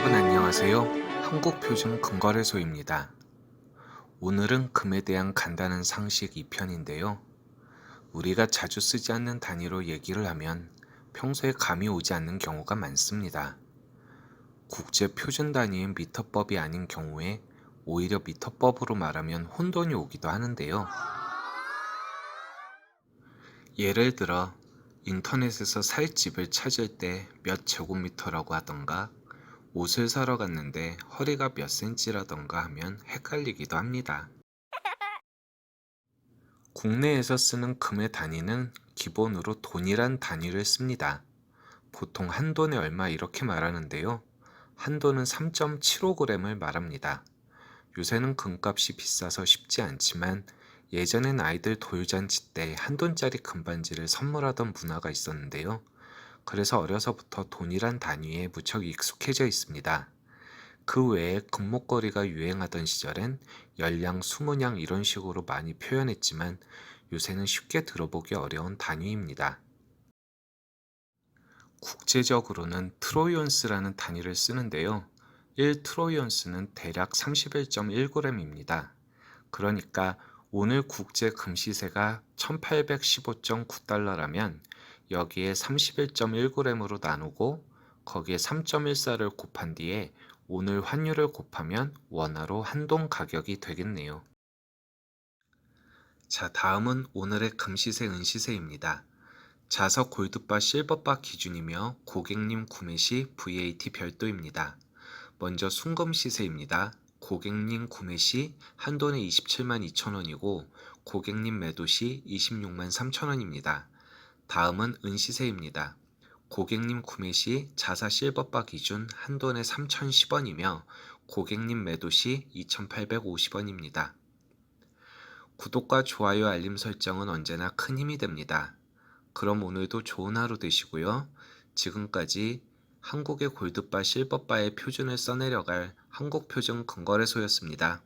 여러분 안녕하세요. 한국표준 금거래소입니다. 오늘은 금에 대한 간단한 상식 2편인데요. 우리가 자주 쓰지 않는 단위로 얘기를 하면 평소에 감이 오지 않는 경우가 많습니다. 국제 표준 단위인 미터법이 아닌 경우에 오히려 미터법으로 말하면 혼돈이 오기도 하는데요. 예를 들어 인터넷에서 살 집을 찾을 때 몇 제곱미터라고 하던가 옷을 사러 갔는데 허리가 몇 센치라던가 하면 헷갈리기도 합니다. 국내에서 쓰는 금의 단위는 기본으로 돈이란 단위를 씁니다. 보통 한 돈에 얼마 이렇게 말하는데요. 한 돈은 3.75g을 말합니다. 요새는 금값이 비싸서 쉽지 않지만 예전엔 아이들 돌잔치 때 한 돈짜리 금반지를 선물하던 문화가 있었는데요. 그래서 어려서부터 돈이란 단위에 무척 익숙해져 있습니다. 그 외에 금목걸이가 유행하던 시절엔 열량, 수문양 이런 식으로 많이 표현했지만 요새는 쉽게 들어보기 어려운 단위입니다. 국제적으로는 트로이온스라는 단위를 쓰는데요. 1 트로이온스는 대략 31.1g입니다. 그러니까 오늘 국제 금시세가 1815.9달러라면 여기에 31.1g으로 나누고 거기에 3.14를 곱한 뒤에 오늘 환율을 곱하면 원화로 한돈 가격이 되겠네요. 자, 다음은 오늘의 금시세 은시세입니다. 자석 골드바 실버바 기준이며 고객님 구매 시 VAT 별도입니다. 먼저 순금 시세입니다. 고객님 구매 시 한돈에 27만 2천원이고 고객님 매도 시 26만 3천원입니다. 다음은 은시세입니다. 고객님 구매 시 자사 실버바 기준 한돈에 3,010원이며 고객님 매도 시 2,850원입니다. 구독과 좋아요 알림 설정은 언제나 큰 힘이 됩니다. 그럼 오늘도 좋은 하루 되시고요. 지금까지 한국의 골드바 실버바의 표준을 써내려갈 한국표준 근거래소였습니다.